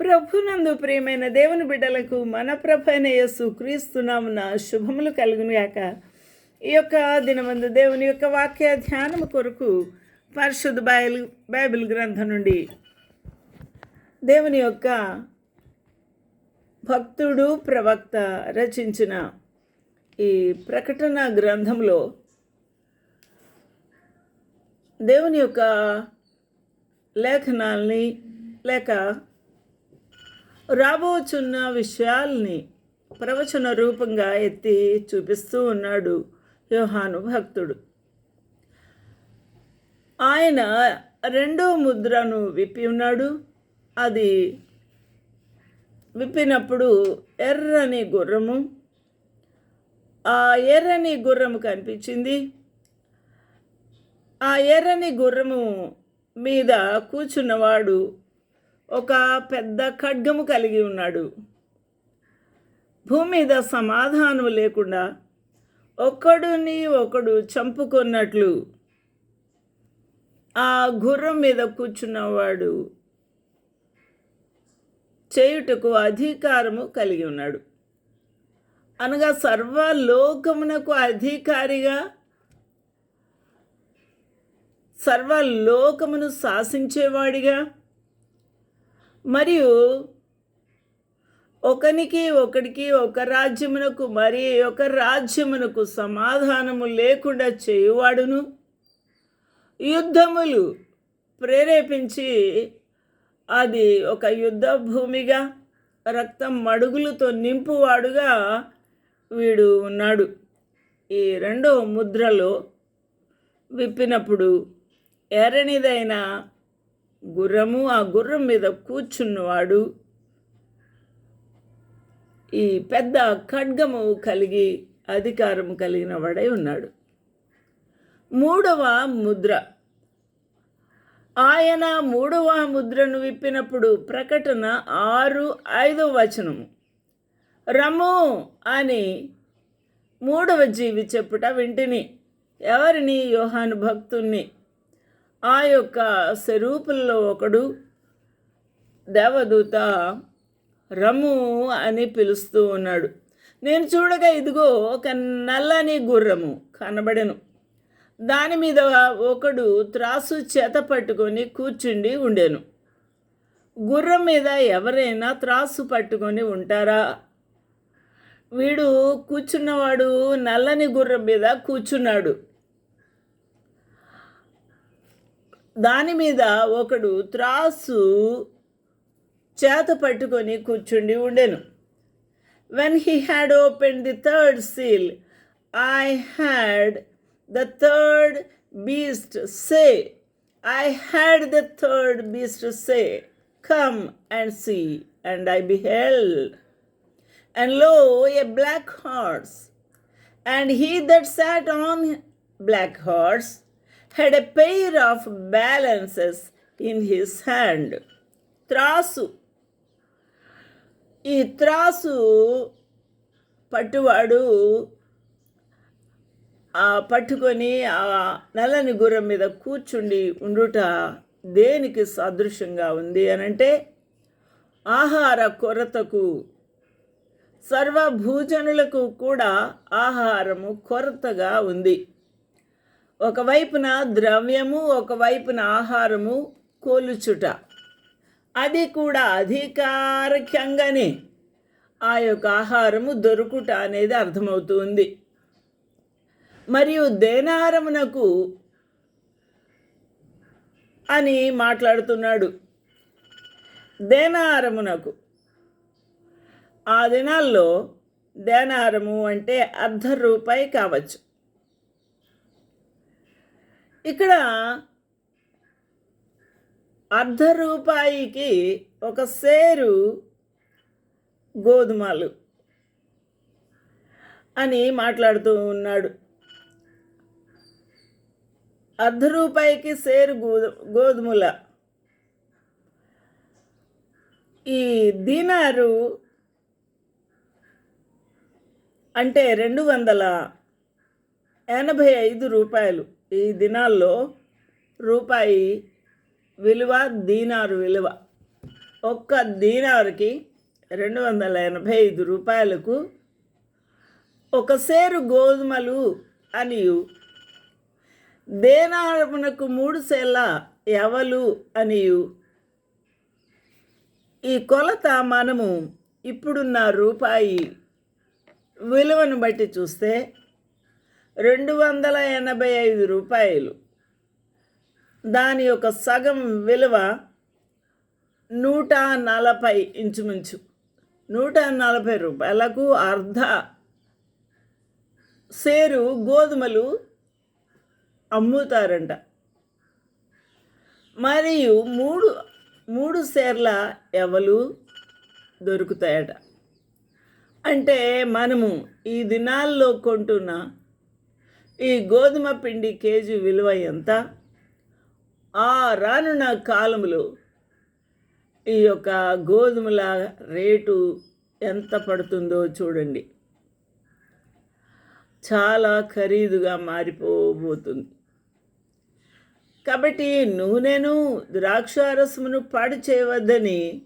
ప్రభునందు ప్రియమైన దేవుని బిడ్డలకు మన ప్రభైన యేసు క్రీస్తునామున శుభములు కలుగునుగాక. ఈ యొక్క దినమందు దేవుని యొక్క వాక్య ధ్యానము కొరకు పరిశుద్ధ బైబిల్ బైబిల్ గ్రంథం నుండి దేవుని యొక్క భక్తుడు ప్రవక్త రచించిన ఈ ప్రకటన గ్రంథంలో దేవుని యొక్క లేఖనాల్ని లేక రాబోచున్న విషయాల్ని ప్రవచన రూపంగా ఎత్తి చూపిస్తూ ఉన్నాడు యోహాను భక్తుడు. ఆయన రెండో ముద్రను విప్పి ఉన్నాడు. అది విప్పినప్పుడు ఎర్రని గుర్రము ఆ ఎర్రని గుర్రము కనిపించింది. ఆ ఎర్రని గుర్రము మీద కూర్చున్నవాడు ఒక పెద్ద ఖడ్గము కలిగి ఉన్నాడు. భూమి మీద సమాధానం లేకుండా ఒకడుని ఒకడు చంపుకున్నట్లు ఆ గుర్రం మీద కూర్చున్నవాడు చేయుటకు అధికారము కలిగి ఉన్నాడు. అనగా సర్వలోకమునకు అధికారిగా సర్వలోకమును శాసించేవాడిగా మరియు ఒకనికి ఒకడికి ఒక రాజ్యమునకు మరి ఒక రాజ్యమునకు సమాధానము లేకుండా చేయువాడును. యుద్ధములు ప్రేరేపించి అది ఒక యుద్ధ భూమిగా రక్తం మడుగులతో నింపువాడుగా వీడు ఉన్నాడు. ఈ రెండో ముద్రలో విప్పినప్పుడు ఎర్రనిదైన గుర్రము ఆ గుర్రం మీద కూర్చున్నవాడు. ఈ పెద్ద ఖడ్గము కలిగి అధికారము కలిగిన వాడై ఉన్నాడు. మూడవ ముద్ర. ఆయన మూడవ ముద్రను విప్పినప్పుడు ప్రకటన ఆరు ఐదవ వచనము. రము అని మూడవ జీవి చెప్పుట వింటిని. ఎవరిని? యోహాను భక్తుణ్ణి. ఆ యొక్క స్వరూపుల్లో ఒకడు దేవదూత రము అని పిలుస్తూ ఉన్నాడు. నేను చూడగా ఇదిగో ఒక నల్లని గుర్రము కనబడెను. దాని మీద ఒకడు త్రాసు చేత పట్టుకొని కూర్చుండి ఉండెను. గుర్రం మీద ఎవరైనా త్రాసు పట్టుకొని ఉంటారా? వీడు కూర్చున్నవాడు నల్లని గుర్రం మీద కూర్చున్నాడు. దాని మీద ఒకడు త్రాసు చేత పట్టుకొని కూర్చుండి ఉండెను when he had open the third seal I had the third beast say I had the third beast say come and see and I beheld and lo, a black horse. And he that sat on black horse had a pair of balances in his hand త్రాసు. ఈ త్రాసు పట్టువాడు ఆ పట్టుకొని ఆ నల్లని గుర్రం మీద కూర్చుండి ఉండుట దేనికి సదృశ్యంగా ఉంది అనంటే ఆహార కొరతకు సర్వభూజనులకు కూడా ఆహారము కొరతగా ఉంది. ఒకవైపున ద్రవ్యము ఒకవైపున ఆహారము కోలుచుట. అది కూడా అధికారికంగానే ఆ యొక్క ఆహారము దొరుకుట అనేది అర్థమవుతుంది. మరియు దేనారమునకు అని మాట్లాడుతున్నాడు. దేనారమునకు. ఆ దినాల్లో దేనారము అంటే అర్ధ రూపాయి కావచ్చు. ఇక్కడ అర్ధ రూపాయికి ఒక సేరు గోధుమలు అని మాట్లాడుతూ ఉన్నాడు. అర్ధ రూపాయికి సేరు గోధు గోధుమల. ఈ దీనారు అంటే రెండు వందల ఎనభై ఐదు రూపాయలు. ఈ దినాల్లో రూపాయి విలువ దీనారు విలువ. ఒక్క దీనార్కి రెండు వందల ఎనభై ఐదు రూపాయలకు ఒక సేరు గోధుమలు అనియు. దేనారమునకు మూడు సేల ఎవలు అనియు. ఈ కొలత మనము ఇప్పుడున్న రూపాయి విలువను బట్టి చూస్తే రెండు వందల ఎనభై ఐదు రూపాయలు. దాని యొక్క సగం విలువ నూట నలభై ఇంచుమించు. నూట నలభై రూపాయలకు అర్ధ సేరు గోధుమలు అమ్ముతారంట. మరియు మూడు మూడు సేర్ల ఎవలు దొరుకుతాయట. అంటే మనము ఈ దినాల్లో కొంటున్న ఈ గోధుమ పిండి కేజీ విలువ ఎంత? ఆ రానున్న కాలంలో ఈ యొక్క గోధుమల రేటు ఎంత పడుతుందో చూడండి. చాలా ఖరీదుగా మారిపోబోతుంది. కాబట్టి నూనెను ద్రాక్షారసమును పాడు చేయవద్దని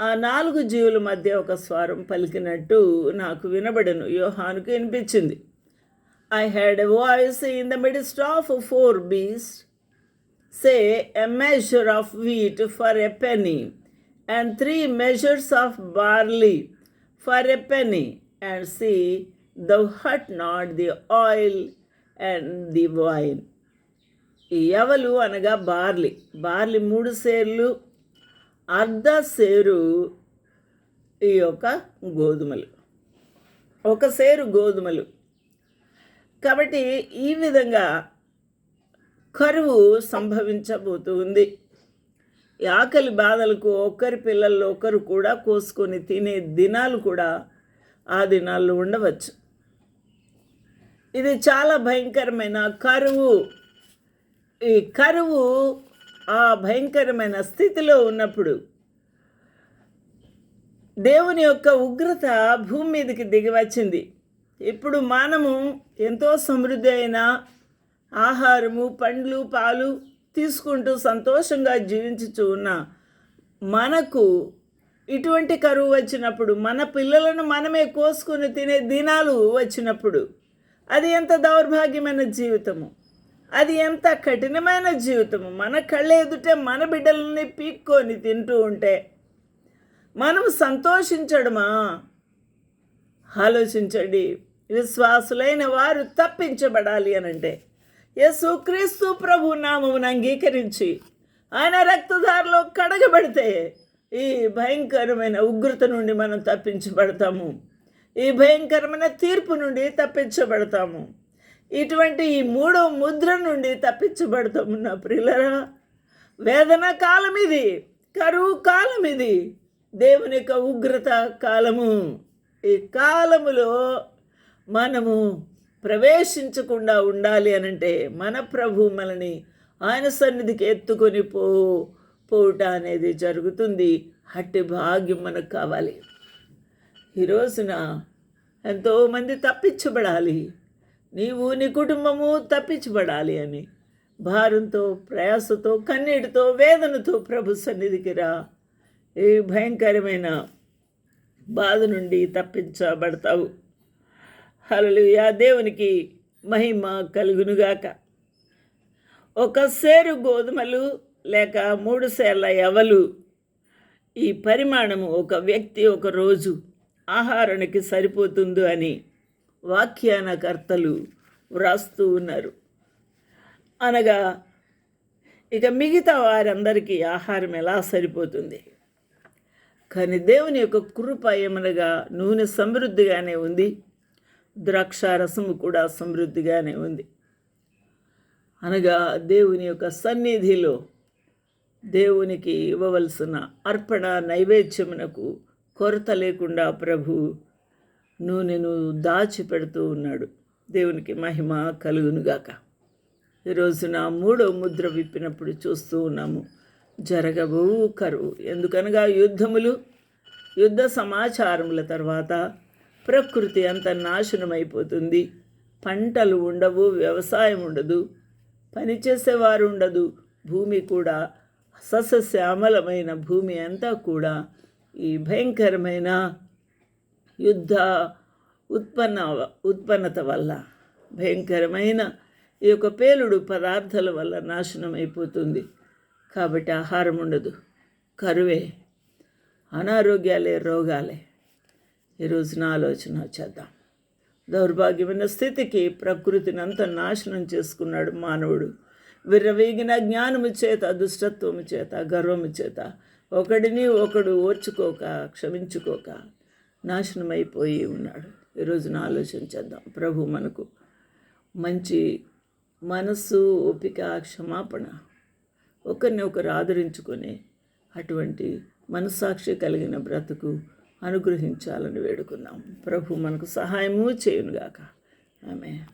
ఆ నాలుగు జీవుల మధ్య ఒక స్వరం పలికినట్టు నాకు వినబడను. యోహానుకు వినిపించింది. I had a voice in the midst of four beast say a measure of wheat for a penny and three measures of barley for a penny and see the hurt not the oil and the wine ఈ ఎవలు అనగా barley barley మూడు సేర్లు అర్ధ సేరు ఈ యొక్క గోధుమలు ఒక సేరు గోధుమలు కాబట్టి ఈ విధంగా కరువు సంభవించబోతుంది. ఉంది ఆకలి బాధలకు ఒకరి పిల్లల్లో ఒకరు కూడా కోసుకొని తినే దినాలు కూడా ఆ దినాల్లో ఉండవచ్చు. ఇది చాలా భయంకరమైన కరువు. ఈ కరువు ఆ భయంకరమైన స్థితిలో ఉన్నప్పుడు దేవుని యొక్క ఉగ్రత భూమి మీదకి దిగి వచ్చింది ఇప్పుడు మనము ఎంతో సమృద్ధి అయిన ఆహారము పండ్లు పాలు తీసుకుంటూ సంతోషంగా జీవించుచు ఉన్న మనకు ఇటువంటి కరువు వచ్చినప్పుడు మన పిల్లలను మనమే కోసుకొని తినే దినాలు వచ్చినప్పుడు అది ఎంత దౌర్భాగ్యమైన జీవితము. అది ఎంత కఠినమైన జీవితము. మన కళ్ళ ఎదుటే మన బిడ్డలని పీక్కొని తింటూ ఉంటే మనం సంతోషించడమా? ఆలోచించండి. విశ్వాసులైన వారు తప్పించబడాలి అనంటే యేసు క్రీస్తు ప్రభు నామమును అంగీకరించి ఆయన రక్తదారిలో కడగబడితే ఈ భయంకరమైన ఉగ్రత నుండి మనం తప్పించబడతాము. ఈ భయంకరమైన తీర్పు నుండి తప్పించబడతాము. ఇటువంటి ఈ మూడో ముద్ర నుండి తప్పించబడతాము నా ప్రియులరా. వేదన కాలం ఇది కరువు కాలం ఇది దేవుని యొక్క ఉగ్రత కాలము. ఈ కాలములో మనము ప్రవేశించకుండా ఉండాలి అనంటే మన ప్రభు మనని ఆయన సన్నిధికి ఎత్తుకొని పో పోవుట అనేది జరుగుతుంది. అట్టి భాగ్యం మనకు కావాలి. ఈ రోజున ఎంతోమంది తప్పించబడాలి. నీవు నీ కుటుంబము తప్పించబడాలి అని భారంతో ప్రయాసతో కన్నీటితో వేదనతో ప్రభు సన్నిధికి రా. ఈ భయంకరమైన బాధ నుండి తప్పించబడతావు. హలలుయా దేవునికి మహిమ కలుగునుగాక. ఒక సేరు గోధుమలు లేక మూడు సేర్ల ఎవలు ఈ పరిమాణము ఒక వ్యక్తి ఒక రోజు ఆహారానికి సరిపోతుందో అని వాఖ్యానకర్తలు వ్రాస్తూ ఉన్నారు. అనగా ఇక మిగతా వారందరికీ ఆహారం ఎలా సరిపోతుంది? కానీ దేవుని యొక్క కృప ఏమనగా నూనె సమృద్ధిగానే ఉంది. ద్రాక్షారసము కూడా సమృద్ధిగానే ఉంది. అనగా దేవుని యొక్క సన్నిధిలో దేవునికి ఇవ్వవలసిన అర్పణ నైవేద్యమునకు కొరత లేకుండా ప్రభు నూనెను దాచిపెడుతూ ఉన్నాడు. దేవునికి మహిమ కలుగునుగాక. ఈరోజున మూడో ముద్ర విప్పినప్పుడు చూస్తూ ఉన్నాము. జరగబో కరువు. ఎందుకనగా యుద్ధములు యుద్ధ సమాచారముల తర్వాత ప్రకృతి అంత నాశనమైపోతుంది. పంటలు ఉండవు వ్యవసాయం ఉండదు పనిచేసేవారు ఉండదు. భూమి కూడా సస్యశ్యామలమైన భూమి అంతా కూడా ఈ భయంకరమైన యుద్ధ ఉత్పన్న ఉత్పన్నత వల్ల భయంకరమైన ఈ యొక్క పేలుడు పదార్థాల వల్ల నాశనం అయిపోతుంది కాబట్టి ఆహారం ఉండదు. కరువే అనారోగ్యాలే రోగాలే. ఈరోజున ఆలోచన చేద్దాం. దౌర్భాగ్యమైన స్థితికి ప్రకృతిని అంతా నాశనం చేసుకున్నాడు మానవుడు. విర్రవీగిన జ్ఞానము చేత దుష్టత్వము చేత గర్వము చేత ఒకడిని ఒకడు ఓర్చుకోక క్షమించుకోక నాశనమైపోయి ఉన్నాడు. ఈరోజున ఆలోచన చేద్దాం. ప్రభు మనకు మంచి మనస్సు ఓపిక క్షమాపణ ఒకరిని ఒకరు ఆదరించుకొని అటువంటి మనస్సాక్షి కలిగిన బ్రతుకు అనుగ్రహించాలని వేడుకున్నాం. ప్రభు మనకు సహాయము చేయునుగాక. ఆమె